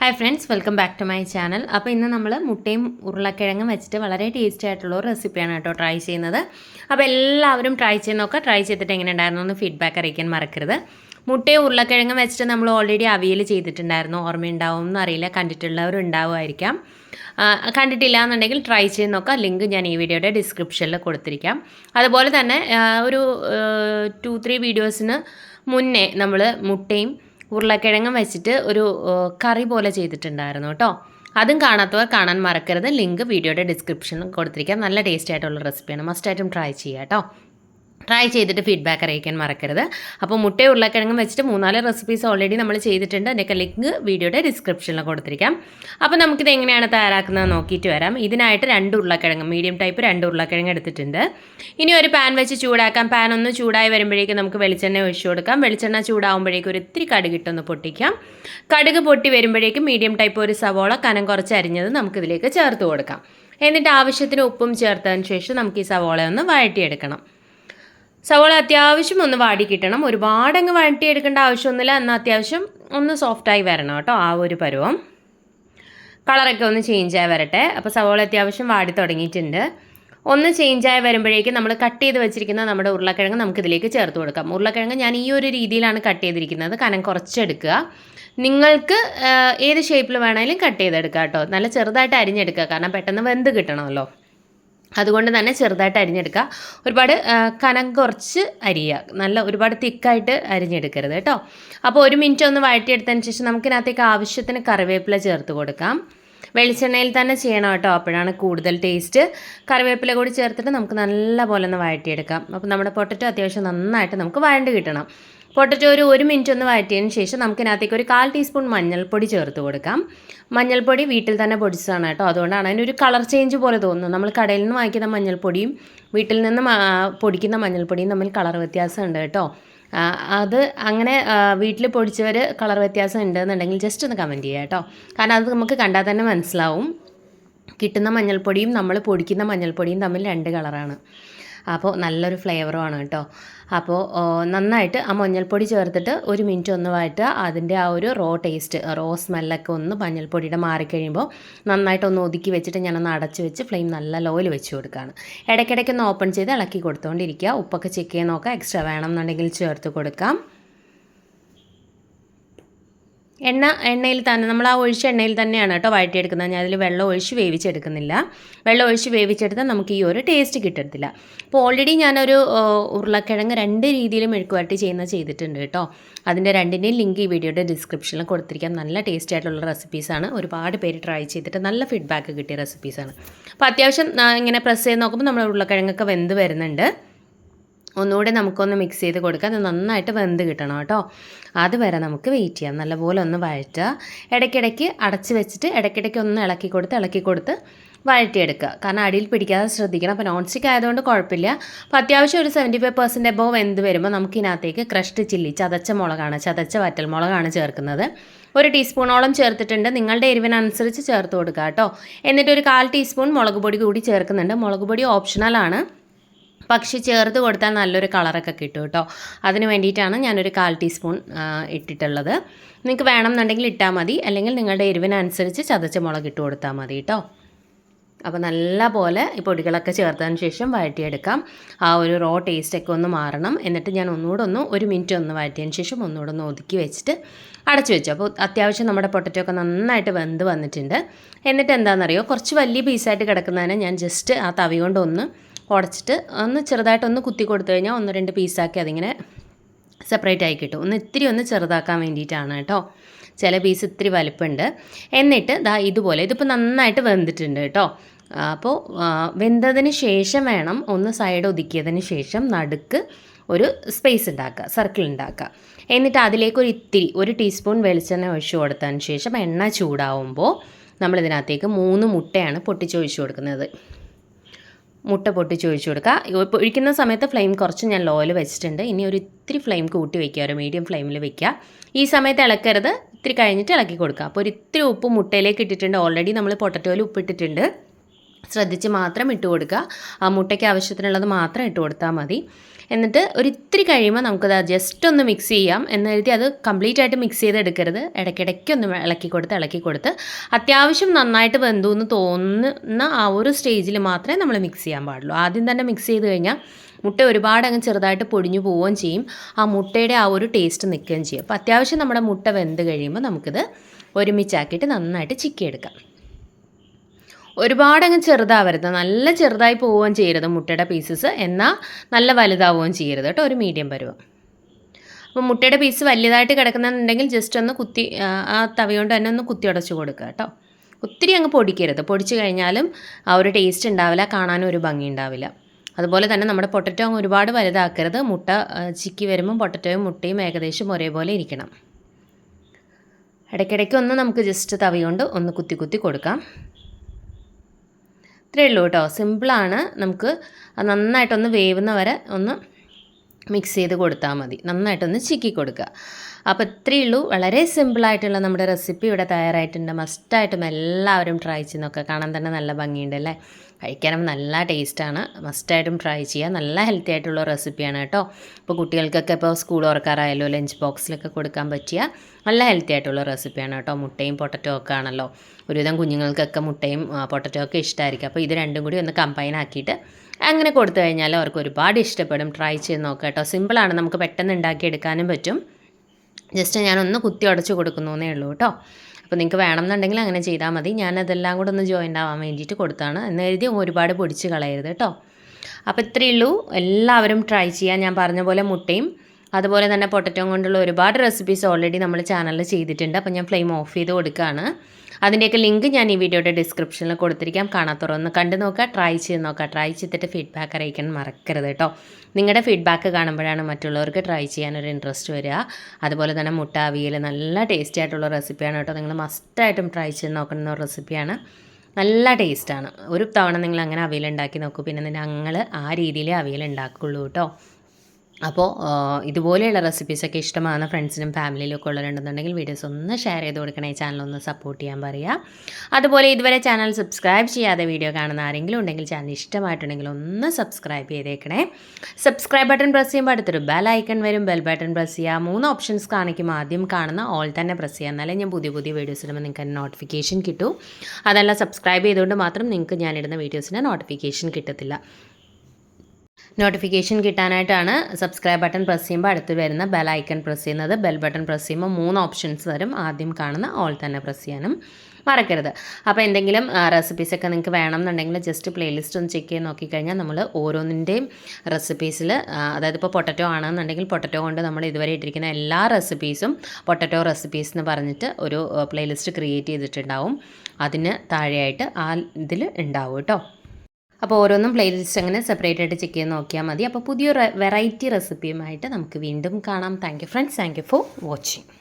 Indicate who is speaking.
Speaker 1: Hi friends welcome back to my channel അപ്പോൾ ഇന്ന് നമ്മൾ മുട്ടയും ഉരുളക്കിഴങ്ങും വെച്ചിട്ട് വളരെ ടേസ്റ്റി ആയിട്ടുള്ള ഒരു റെസിപ്പിയാണ് കേട്ടോ ട്രൈ ചെയ്യുന്നത്. അപ്പോൾ എല്ലാവരും ട്രൈ ചെയ്ത് നോക്കുക. ട്രൈ ചെയ്തിട്ട് എങ്ങനെ ഉണ്ടായിരുന്നു എന്ന് ഫീഡ്ബാക്ക് അറിയിക്കാൻ മറക്കരുത്. മുട്ടയും ഉരുളക്കിഴങ്ങും വെച്ചിട്ട് നമ്മൾ ഓൾറെഡി അവിയൽ ചെയ്തിട്ടുണ്ടായിരുന്നു. ഓർമ്മയുണ്ടാവും എന്ന് അറിയില്ല. കണ്ടിട്ടുള്ളവരും ഉണ്ടാവുമായിരിക്കാം ആ, കണ്ടിട്ടില്ല എന്നുണ്ടെങ്കിൽ ട്രൈ ചെയ്ത് നോക്കുക. ലിങ്ക് ഞാൻ ഈ വീഡിയോയുടെ ഡിസ്ക്രിപ്ഷനിൽ കൊടുത്തിരിക്കാം. അതുപോലെ തന്നെ ഒരു ടു ത്രീ വീഡിയോസിന് മുന്നേ നമ്മൾ മുട്ടയും ഉരുളക്കിഴങ്ങും വെച്ചിട്ട് ഒരു കറി പോലെ ചെയ്തിട്ടുണ്ടായിരുന്നു കേട്ടോ. അതും കാണാത്തവർ കാണാൻ മറക്കരുത്. ലിങ്ക് വീഡിയോയുടെ ഡിസ്ക്രിപ്ഷനിൽ കൊടുത്തിരിക്കാം. നല്ല ടേസ്റ്റി ആയിട്ടുള്ള റെസിപ്പിയാണ്. മസ്റ്റായിട്ടും ട്രൈ ചെയ്യാം കേട്ടോ. ട്രൈ ചെയ്തിട്ട് ഫീഡ്ബാക്ക് അറിയിക്കാൻ മറക്കരുത്. അപ്പോൾ മുട്ടയും ഉരുളക്കിഴങ്ങും വെച്ചിട്ട് മൂന്നാൽ റെസിപ്പീസ് ഓൾറെഡി നമ്മൾ ചെയ്തിട്ടുണ്ട്. അതിന്റെയൊക്കെ ലിങ്ക് വീഡിയോയുടെ ഡിസ്ക്രിപ്ഷനിൽ കൊടുത്തിരിക്കാം. അപ്പോൾ നമുക്കിത് എങ്ങനെയാണ് തയ്യാറാക്കുന്നത് നോക്കിയിട്ട് വരാം. ഇതിനായിട്ട് രണ്ട് ഉരുളക്കിഴങ്ങ് മീഡിയം ടൈപ്പ് രണ്ട് ഉരുളക്കിഴങ്ങ് എടുത്തിട്ടുണ്ട്. ഇനി ഒരു പാൻ വെച്ച് ചൂടാക്കാം. പാൻ ഒന്ന് ചൂടായി വരുമ്പോഴേക്കും നമുക്ക് വെളിച്ചെണ്ണ ഒഴിച്ചു കൊടുക്കാം. വെളിച്ചെണ്ണ ചൂടാവുമ്പോഴേക്കും ഒരു ഇത്തിരി കടുകിട്ടൊന്ന് പൊട്ടിക്കാം. കടുക് പൊട്ടി വരുമ്പോഴേക്കും മീഡിയം ടൈപ്പ് ഒരു സവോള കനം കുറച്ച് അരിഞ്ഞത് നമുക്കിതിലേക്ക് ചേർത്ത് കൊടുക്കാം. എന്നിട്ട് ആവശ്യത്തിന് ഉപ്പും ചേർത്തതിന് ശേഷം നമുക്ക് ഈ സവോള ഒന്ന് വഴറ്റിയെടുക്കണം. സവോള അത്യാവശ്യം ഒന്ന് വാടി കിട്ടണം. ഒരുപാട് അങ്ങ് എടുക്കേണ്ട ആവശ്യമൊന്നുമില്ല. എന്നാൽ അത്യാവശ്യം ഒന്ന് സോഫ്റ്റായി വരണം കേട്ടോ ആ ഒരു പരുവം. കളറൊക്കെ ഒന്ന് ചേഞ്ചായി വരട്ടെ. അപ്പോൾ സവോള അത്യാവശ്യം വാടി തുടങ്ങിയിട്ടുണ്ട്. ഒന്ന് ചേഞ്ചായി വരുമ്പോഴേക്കും നമ്മൾ കട്ട് ചെയ്ത് വെച്ചിരിക്കുന്ന നമ്മുടെ ഉരുളക്കിഴങ്ങ് നമുക്കിതിലേക്ക് ചേർത്ത് കൊടുക്കാം. ഉരുളക്കിഴങ്ങ് ഞാൻ ഈ ഒരു രീതിയിലാണ് കട്ട് ചെയ്തിരിക്കുന്നത്. കനം കുറച്ചെടുക്കുക. നിങ്ങൾക്ക് ഏത് ഷേപ്പിൽ വേണമെങ്കിലും കട്ട് ചെയ്തെടുക്കാം കേട്ടോ. നല്ല ചെറുതായിട്ട് അരിഞ്ഞെടുക്കുക. കാരണം പെട്ടെന്ന് വെന്ത് കിട്ടണമല്ലോ. അതുകൊണ്ട് തന്നെ ചെറുതായിട്ട് അരിഞ്ഞെടുക്കുക. ഒരുപാട് കനം കുറച്ച് അരിയുക. നല്ല ഒരുപാട് തിക്കായിട്ട് അരിഞ്ഞെടുക്കരുത് കേട്ടോ. അപ്പോൾ ഒരു മിനിറ്റ് ഒന്ന് വഴറ്റിയെടുത്തതിന് ശേഷം നമുക്കിനകത്തേക്ക് ആവശ്യത്തിന് കറിവേപ്പില ചേർത്ത് കൊടുക്കാം. വെളിച്ചെണ്ണയിൽ തന്നെ ചെയ്യണം കേട്ടോ. അപ്പോഴാണ് കൂടുതൽ ടേസ്റ്റ്. കറിവേപ്പില കൂടി ചേർത്തിട്ട് നമുക്ക് നല്ല പോലെ ഒന്ന് വഴറ്റിയെടുക്കാം. അപ്പോൾ നമ്മുടെ പൊട്ടറ്റോ അത്യാവശ്യം നന്നായിട്ട് നമുക്ക് വഴണ്ട് കിട്ടണം. പൊട്ടറ്റോ ഒരു ഒരു മിനിറ്റ് ഒന്ന് വഴറ്റിയതിന് ശേഷം നമുക്കിനകത്തേക്ക് ഒരു കാൽ ടീസ്പൂൺ മഞ്ഞൾപ്പൊടി ചേർത്ത് കൊടുക്കാം. മഞ്ഞൾപ്പൊടി വീട്ടിൽ തന്നെ പൊടിച്ചതാണ് കേട്ടോ. അതുകൊണ്ടാണ് അതിനൊരു കളർ ചേഞ്ച് പോലെ തോന്നുന്നത് നമ്മൾ കടയിൽ നിന്ന് വാങ്ങിക്കുന്ന മഞ്ഞൾപ്പൊടിയും വീട്ടിൽ നിന്ന് പൊടിക്കുന്ന മഞ്ഞൾപ്പൊടിയും തമ്മിൽ കളർ വ്യത്യാസമുണ്ട് കേട്ടോ. അത് അങ്ങനെ വീട്ടിൽ പൊടിച്ചവർ കളർ വ്യത്യാസം ഉണ്ടെന്നുണ്ടെങ്കിൽ ജസ്റ്റ് ഒന്ന് കമന്റ് ചെയ്യുക കേട്ടോ. കാരണം അത് നമുക്ക് കണ്ടാൽ തന്നെ മനസ്സിലാവും. കിട്ടുന്ന മഞ്ഞൾപ്പൊടിയും നമ്മൾ പൊടിക്കുന്ന മഞ്ഞൾപ്പൊടിയും തമ്മിൽ രണ്ട് കളറാണ്. അപ്പോൾ നല്ലൊരു ഫ്ലേവറുമാണ് കേട്ടോ. അപ്പോൾ നന്നായിട്ട് ആ മഞ്ഞൾപ്പൊടി ചേർത്തിട്ട് ഒരു മിനിറ്റ് ഒന്ന് വഴറ്റുക. അതിന്റെ ആ ഒരു റോ ടേസ്റ്റ് റോ സ്മെല്ലൊക്കെ ഒന്ന് മഞ്ഞൾപ്പൊടിയുടെ മാറിക്കഴിയുമ്പോൾ നന്നായിട്ടൊന്ന് ഒതുക്കി വെച്ചിട്ട് ഞാനൊന്ന് അടച്ച് വെച്ച് ഫ്ലെയിം നല്ല ലോയിൽ വെച്ച് കൊടുക്കുകയാണ്. ഇടയ്ക്കിടയ്ക്ക് ഒന്ന് ഓപ്പൺ ചെയ്ത് ഇളക്കി കൊടുത്തുകൊണ്ടിരിക്കുക ഉപ്പൊക്കെ ചെക്ക് ചെയ്യാൻ നോക്കാം എക്സ്ട്രാ വേണമെന്നുണ്ടെങ്കിൽ ചേർത്ത് കൊടുക്കാം. എണ്ണ എണ്ണയിൽ തന്നെ നമ്മൾ ആ ഒഴിച്ച എണ്ണയിൽ തന്നെയാണ് കേട്ടോ വഴറ്റിയെടുക്കുന്നത്. ഞാൻ അതിൽ വെള്ളം ഒഴിച്ച് വേവിച്ചെടുക്കുന്നില്ല. വെള്ളം ഒഴിച്ച് വേവിച്ചെടുത്താൽ നമുക്ക് ഈ ഒരു ടേസ്റ്റ് കിട്ടത്തില്ല. അപ്പോൾ ഓൾറെഡി ഞാനൊരു ഉരുളക്കിഴങ്ങ് രണ്ട് രീതിയിലും മെഴുക്കുവരട്ടി ചെയ്യുന്ന ചെയ്തിട്ടുണ്ട് കേട്ടോ. അതിന്റെ രണ്ടിന്റെയും ലിങ്ക് ഈ വീഡിയോയുടെ ഡിസ്ക്രിപ്ഷനിൽ കൊടുത്തിരിക്കാം. നല്ല ടേസ്റ്റി ആയിട്ടുള്ള റെസിപ്പീസാണ് ഒരുപാട് പേര് ട്രൈ ചെയ്തിട്ട് നല്ല ഫീഡ്ബാക്ക് കിട്ടിയ റെസിപ്പീസാണ് അപ്പോൾ അത്യാവശ്യം ഇങ്ങനെ പ്രസ് ചെയ്ത് നോക്കുമ്പോൾ നമ്മുടെ ഉരുളക്കിഴങ്ങൊക്കെ വെന്ത് വരുന്നുണ്ട്. ഒന്നുകൂടെ നമുക്കൊന്ന് മിക്സ് ചെയ്ത് കൊടുക്കാം. അത് നന്നായിട്ട് വെന്ത് കിട്ടണം കേട്ടോ. അതുവരെ നമുക്ക് വെയിറ്റ് ചെയ്യാം. നല്ലപോലെ ഒന്ന് വഴറ്റുക. ഇടയ്ക്കിടയ്ക്ക് അടച്ച് വെച്ചിട്ട് ഇടയ്ക്കിടയ്ക്ക് ഒന്ന് ഇളക്കി കൊടുത്ത് ഇളക്കി കൊടുത്ത് വഴറ്റിയെടുക്കുക. കാരണം അടിയിൽ പിടിക്കാതെ ശ്രദ്ധിക്കണം. അപ്പോൾ നോൺ സ്റ്റിക്ക് ആയതുകൊണ്ട് കുഴപ്പമില്ല. അപ്പോൾ അത്യാവശ്യം ഒരു സെവന്റി ഫൈവ് പെർസെന്റ് എബോവ് വെന്ത് വരുമ്പോൾ നമുക്ക് ഇതിനകത്തേക്ക് ക്രഷ്ഡ് ചില്ലി ചതച്ച മുളകാണ് ചതച്ച വറ്റൽ മുളകാണ് ചേർക്കുന്നത്. ഒരു ടീസ്പൂണോളം ചേർത്തിട്ടുണ്ട്. നിങ്ങളുടെ എരിവിനനുസരിച്ച് ചേർത്ത് കൊടുക്കുക കേട്ടോ. എന്നിട്ട് ഒരു കാൽ ടീസ്പൂൺ മുളക് പൊടി കൂടി ചേർക്കുന്നുണ്ട്. മുളക് പൊടി ഓപ്ഷണലാണ് പക്ഷേ ചേർത്ത് കൊടുത്താൽ നല്ലൊരു കളറൊക്കെ കിട്ടും കേട്ടോ. അതിന് വേണ്ടിയിട്ടാണ് ഞാനൊരു കാൽ ടീസ്പൂൺ ഇട്ടിട്ടുള്ളത്. നിങ്ങൾക്ക് വേണമെന്നുണ്ടെങ്കിൽ ഇട്ടാൽ മതി. അല്ലെങ്കിൽ നിങ്ങളുടെ എരിവിനനുസരിച്ച് ചതച്ച മുളക് ഇട്ട് കൊടുത്താൽ മതി കേട്ടോ. അപ്പോൾ നല്ല പോലെ ഈ പൊടികളൊക്കെ ചേർത്തതിന് ശേഷം വഴറ്റിയെടുക്കാം. ആ ഒരു റോ ടേസ്റ്റൊക്കെ ഒന്ന് മാറണം. എന്നിട്ട് ഞാൻ ഒന്നുകൂടെ ഒന്ന് ഒരു മിനിറ്റ് ഒന്ന് വഴറ്റിയതിന് ശേഷം ഒന്നുകൂടെ ഒന്ന് ഒതുക്കി വെച്ചിട്ട് അടച്ചു വെച്ചു. അപ്പോൾ അത്യാവശ്യം നമ്മുടെ പൊട്ടറ്റോ ഒക്കെ നന്നായിട്ട് വെന്ത് വന്നിട്ടുണ്ട്. എന്നിട്ട് എന്താണെന്നറിയോ? കുറച്ച് വലിയ പീസായിട്ട് കിടക്കുന്നതിന് ഞാൻ ജസ്റ്റ് ആ തവി കൊണ്ട് ഒന്ന് ഉടച്ചിട്ട് ഒന്ന് ചെറുതായിട്ട് ഒന്ന് കുത്തി കൊടുത്തു കഴിഞ്ഞാൽ ഒന്ന് രണ്ട് പീസാക്കി അതിങ്ങനെ സെപ്പറേറ്റ് ആയി കിട്ടും. ഒന്ന് ഇത്തിരി ഒന്ന് ചെറുതാക്കാൻ വേണ്ടിയിട്ടാണ് കേട്ടോ. ചില പീസ് ഇത്തിരി വലിപ്പമുണ്ട് എന്നിട്ട് ദാ ഇതുപോലെ ഇതിപ്പോൾ നന്നായിട്ട് വെന്തിട്ടുണ്ട് കേട്ടോ. അപ്പോൾ വെന്തതിന് ശേഷം വേണം ഒന്ന് സൈഡ് ഒതുക്കിയതിന് ശേഷം നടുക്ക് ഒരു സ്പേസ് ഉണ്ടാക്കുക സർക്കിൾ ഉണ്ടാക്കുക എന്നിട്ട് അതിലേക്ക് ഒരു ഇത്തിരി ഒരു ടീസ്പൂൺ വെളിച്ചെണ്ണ ഒഴിച്ചു കൊടുത്തതിന് ശേഷം എണ്ണ ചൂടാവുമ്പോൾ നമ്മളിതിനകത്തേക്ക് മൂന്ന് മുട്ടയാണ് പൊട്ടിച്ചൊഴിച്ചു കൊടുക്കുന്നത്. മുട്ട പൊട്ടിച്ച് ഒഴിച്ചു കൊടുക്കുക. ഒഴിക്കുന്ന സമയത്ത് ഫ്ലെയിം കുറച്ച് ഞാൻ ലോയിൽ വെച്ചിട്ടുണ്ട്. ഇനി ഒരു ഇത്തിരി ഫ്ലെയിം കൂട്ടി വെക്കുക. ഒരു മീഡിയം ഫ്ലെയിമിൽ വെക്കുക. ഈ സമയത്ത് ഇളക്കരുത്. ഇത്തിരി കഴിഞ്ഞിട്ട് ഇളക്കി കൊടുക്കുക. അപ്പോൾ ഒരു ഇത്തിരി ഉപ്പ് മുട്ടയിലേക്ക് ഇട്ടിട്ടുണ്ട്. ഓൾറെഡി നമ്മൾ പൊട്ടറ്റോയിൽ ഉപ്പിട്ടിട്ടുണ്ട്. ശ്രദ്ധിച്ച് മാത്രം ഇട്ട് കൊടുക്കുക. ആ മുട്ടയ്ക്ക് ആവശ്യത്തിനുള്ളത് മാത്രം ഇട്ട് കൊടുത്താൽ മതി. എന്നിട്ട് ഒരു ഇത്തിരി കഴിയുമ്പോൾ നമുക്കത് ജസ്റ്റ് ഒന്ന് മിക്സ് ചെയ്യാം. എന്ന് കരുതി അത് കംപ്ലീറ്റ് ആയിട്ട് മിക്സ് ചെയ്തെടുക്കരുത്. ഇടയ്ക്കിടയ്ക്ക് ഒന്ന് ഇളക്കി കൊടുത്ത് ഇളക്കി കൊടുത്ത്. അത്യാവശ്യം നന്നായിട്ട് വെന്തു എന്ന് തോന്നുന്ന ആ ഒരു സ്റ്റേജിൽ മാത്രമേ നമ്മൾ മിക്സ് ചെയ്യാൻ പാടുള്ളൂ. ആദ്യം തന്നെ മിക്സ് ചെയ്ത് കഴിഞ്ഞാൽ മുട്ട ഒരുപാട് അങ്ങ് ചെറുതായിട്ട് പൊടിഞ്ഞു പോവുകയും ചെയ്യും. ആ മുട്ടയുടെ ആ ഒരു ടേസ്റ്റ് നിൽക്കുകയും ചെയ്യും. അപ്പോൾ അത്യാവശ്യം നമ്മുടെ മുട്ട വെന്ത് കഴിയുമ്പോൾ നമുക്കിത് ഒരുമിച്ചാക്കിയിട്ട് നന്നായിട്ട് ചിക്കിയെടുക്കാം. ഒരുപാടങ്ങ് ചെറുതാവരുത്. നല്ല ചെറുതായി പോവുകയും ചെയ്യരുത് മുട്ടയുടെ പീസസ് എന്നാൽ നല്ല വലുതാവുകയും ചെയ്യരുത് കേട്ടോ ഒരു മീഡിയം പരുവം. അപ്പോൾ മുട്ടയുടെ പീസ് വലിയതായിട്ട് കിടക്കുന്നുണ്ടെങ്കിൽ ജസ്റ്റ് ഒന്ന് കുത്തി ആ, തവി കൊണ്ട് തന്നെ ഒന്ന് കുത്തി ഉടച്ചു കൊടുക്കുക കേട്ടോ. ഒത്തിരി അങ്ങ് പൊടിക്കരുത്. പൊടിച്ചു കഴിഞ്ഞാലും ആ ഒരു ടേസ്റ്റ് ഉണ്ടാവില്ല കാണാനും ഒരു ഭംഗി ഉണ്ടാവില്ല. അതുപോലെ തന്നെ നമ്മുടെ പൊട്ടറ്റോ അങ്ങ് ഒരുപാട് വലുതാക്കരുത്. മുട്ട ചിക്കി വരുമ്പം പൊട്ടറ്റോയും മുട്ടയും ഏകദേശം ഒരേപോലെ ഇരിക്കണം. ഇടയ്ക്കിടയ്ക്ക് ഒന്ന് നമുക്ക് ജസ്റ്റ് തവി കൊണ്ട് ഒന്ന് കുത്തി കുത്തി കൊടുക്കാം. ഇത്രയേ ഉള്ളൂ കേട്ടോ. സിമ്പിളാണ് നമുക്ക് നന്നായിട്ടൊന്ന് വേവുന്ന വരെ ഒന്ന് മിക്സ് ചെയ്ത് കൊടുത്താൽ മതി. നന്നായിട്ടൊന്ന് ചിക്കി കൊടുക്കുക. അപ്പോൾ ഇത്രയേ ഉള്ളൂ. വളരെ സിമ്പിളായിട്ടുള്ള നമ്മുടെ റെസിപ്പി ഇവിടെ തയ്യാറായിട്ടുണ്ട്. മസ്റ്റായിട്ടും എല്ലാവരും ട്രൈ ചെയ്ത് നോക്കുക കാണാൻ തന്നെ നല്ല ഭംഗിയുണ്ട് അല്ലേ? കഴിക്കാനും നല്ല ടേസ്റ്റാണ് മസ്റ്റായിട്ടും ട്രൈ ചെയ്യുക. നല്ല ഹെൽത്തി ആയിട്ടുള്ള റെസിപ്പിയാണ് കേട്ടോ. ഇപ്പോൾ കുട്ടികൾക്കൊക്കെ ഇപ്പോൾ സ്കൂൾ ഓർക്കാറായാലോ ലഞ്ച് ബോക്സിലൊക്കെ കൊടുക്കാൻ പറ്റിയ നല്ല ഹെൽത്തി ആയിട്ടുള്ള റെസിപ്പിയാണ് കേട്ടോ. മുട്ടയും പൊട്ടറ്റോ ഒക്കെ ആണല്ലോ. ഒരുവിധം കുഞ്ഞുങ്ങൾക്കൊക്കെ മുട്ടയും പൊട്ടറ്റോ ഒക്കെ ഇഷ്ടമായിരിക്കും അപ്പോൾ ഇത് രണ്ടും കൂടി ഒന്ന് കമ്പൈൻ ആക്കിയിട്ട് അങ്ങനെ കൊടുത്തു കഴിഞ്ഞാൽ അവർക്ക് ഒരുപാട് ഇഷ്ടപ്പെടും. ട്രൈ ചെയ്ത് നോക്കുക കേട്ടോ. സിമ്പിളാണ് നമുക്ക് പെട്ടെന്ന് ഉണ്ടാക്കിയെടുക്കാനും പറ്റും. ജസ്റ്റ് ഞാനൊന്ന് കുത്തി ഉടച്ച് കൊടുക്കുന്നു എന്നേ ഉള്ളൂ കേട്ടോ. അപ്പോൾ നിങ്ങൾക്ക് വേണമെന്നുണ്ടെങ്കിൽ അങ്ങനെ ചെയ്താൽ മതി. ഞാനതെല്ലാം കൂടെ ഒന്ന് ജോയിൻ ആവാൻ വേണ്ടിയിട്ട് കൊടുത്താണ്. എന്ന് എഴുതി ഒരുപാട് പൊടിച്ച് കളയരുത് കേട്ടോ. അപ്പോൾ ഇത്രയേ ഉള്ളൂ. എല്ലാവരും ട്രൈ ചെയ്യാൻ ഞാൻ പറഞ്ഞ പോലെ മുട്ടയും അതുപോലെ തന്നെ പൊട്ടറ്റോം കൊണ്ടുള്ള ഒരുപാട് റെസിപ്പീസ് ഓൾറെഡി നമ്മൾ ചാനലിൽ ചെയ്തിട്ടുണ്ട്. അപ്പോൾ ഞാൻ ഫ്ലെയിം ഓഫ് ചെയ്ത് കൊടുക്കുകയാണ്. അതിന്റെയൊക്കെ ലിങ്ക് ഞാൻ ഈ വീഡിയോയുടെ ഡിസ്ക്രിപ്ഷനിൽ കൊടുത്തിരിക്കാം. കാണാത്തവരൊന്ന് കണ്ടു നോക്കുക ട്രൈ ചെയ്ത് നോക്കുക ട്രൈ ചെയ്തിട്ട് ഫീഡ്ബാക്ക് അറിയിക്കാൻ മറക്കരുത് കേട്ടോ. നിങ്ങളുടെ ഫീഡ്ബാക്ക് കാണുമ്പോഴാണ് മറ്റുള്ളവർക്ക് ട്രൈ ചെയ്യാനൊരു ഇൻട്രസ്റ്റ് വരിക. അതുപോലെ തന്നെ മുട്ട അവിയൽ നല്ല ടേസ്റ്റി ആയിട്ടുള്ള റെസിപ്പിയാണ് കേട്ടോ. നിങ്ങൾ മസ്റ്റായിട്ടും ട്രൈ ചെയ്ത് നോക്കുന്ന റെസിപ്പിയാണ് നല്ല ടേസ്റ്റാണ് ഒരു തവണ നിങ്ങൾ അങ്ങനെ അവിയൽ ഉണ്ടാക്കി നോക്കൂ. പിന്നെ ഞങ്ങൾ ആ രീതിയിലേ അവിയൽ ഉണ്ടാക്കുള്ളൂ കേട്ടോ. അപ്പോൾ ഇതുപോലെയുള്ള റെസിപ്പീസൊക്കെ ഇഷ്ടമാണ് ഫ്രണ്ട്സിനും ഫാമിലിയിലൊക്കെ ഉള്ളവരുണ്ടെന്നുണ്ടെങ്കിൽ വീഡിയോസ് ഒന്ന് ഷെയർ ചെയ്ത് കൊടുക്കണേ. ചാനൽ ഒന്ന് സപ്പോർട്ട് ചെയ്യാൻ പറയുക. അതുപോലെ ഇതുവരെ ചാനൽ സബ്സ്ക്രൈബ് ചെയ്യാതെ വീഡിയോ കാണുന്ന ആരെങ്കിലും ഉണ്ടെങ്കിൽ ചാനൽ ഇഷ്ടമായിട്ടുണ്ടെങ്കിൽ ഒന്ന് സബ്സ്ക്രൈബ് ചെയ്തേക്കണേ. സബ്സ്ക്രൈബ് ബട്ടൺ പ്രസ് ചെയ്യുമ്പോൾ അടുത്തൊരു ബെൽ ഐക്കൺ വരും. ബെൽ ബട്ടൺ പ്രസ് ചെയ്യുക. മൂന്ന് ഓപ്ഷൻസ് കാണിക്കും. ആദ്യം കാണുന്ന ഓൾ തന്നെ പ്രസ് ചെയ്യുക. എന്നാലേ ഞാൻ പുതിയ പുതിയ വീഡിയോസ് ഇടുമ്പോൾ നിങ്ങൾക്ക് നോട്ടിഫിക്കേഷൻ കിട്ടും. അതല്ല സബ്സ്ക്രൈബ് ചെയ്തുകൊണ്ട് മാത്രം നിങ്ങൾക്ക് ഞാനിടുന്ന വീഡിയോസിന് നോട്ടിഫിക്കേഷൻ കിട്ടത്തില്ല. നോട്ടിഫിക്കേഷൻ കിട്ടാനായിട്ടാണ് സബ്സ്ക്രൈബ് ബട്ടൺ പ്രസ് ചെയ്യുമ്പോൾ അടുത്ത് വരുന്ന ബെൽ ഐക്കൺ പ്രസ് ചെയ്യുന്നത്. ബെൽ ബട്ടൺ പ്രസ് ചെയ്യുമ്പോൾ മൂന്ന് ഓപ്ഷൻസ് വരും. ആദ്യം കാണുന്ന ഓൾ തന്നെ പ്രസ് ചെയ്യാനും മറക്കരുത്. അപ്പോൾ എന്തെങ്കിലും റെസിപ്പീസൊക്കെ നിങ്ങൾക്ക് വേണമെന്നുണ്ടെങ്കിൽ ജസ്റ്റ് പ്ലേലിസ്റ്റ് ഒന്ന് ചെക്ക് ചെയ്ത് നോക്കിക്കഴിഞ്ഞാൽ നമ്മൾ ഓരോന്നിന്റെയും റെസിപ്പീസിൽ അതായത് ഇപ്പോൾ പൊട്ടറ്റോ ആണെന്നുണ്ടെങ്കിൽ പൊട്ടറ്റോ കൊണ്ട് നമ്മൾ ഇതുവരെ ഇട്ടിരിക്കുന്ന എല്ലാ റെസിപ്പീസും പൊട്ടറ്റോ റെസിപ്പീസ് എന്ന് പറഞ്ഞിട്ട് ഒരു പ്ലേലിസ്റ്റ് ക്രിയേറ്റ് ചെയ്തിട്ടുണ്ടാവും. അതിന് താഴെയായിട്ട് ആ ഇതിൽ ഉണ്ടാവും കേട്ടോ. അപ്പോൾ ഓരോന്നും പ്ലേലിസ്റ്റ് അങ്ങനെ സെപ്പറേറ്റ് ആയിട്ട് ചെക്ക് ചെയ്ത് നോക്കിയാൽ മതി. അപ്പോൾ പുതിയൊരു വെറൈറ്റി റെസിപ്പിയുമായിട്ട് നമുക്ക് വീണ്ടും കാണാം. Thank you friends thank you for watching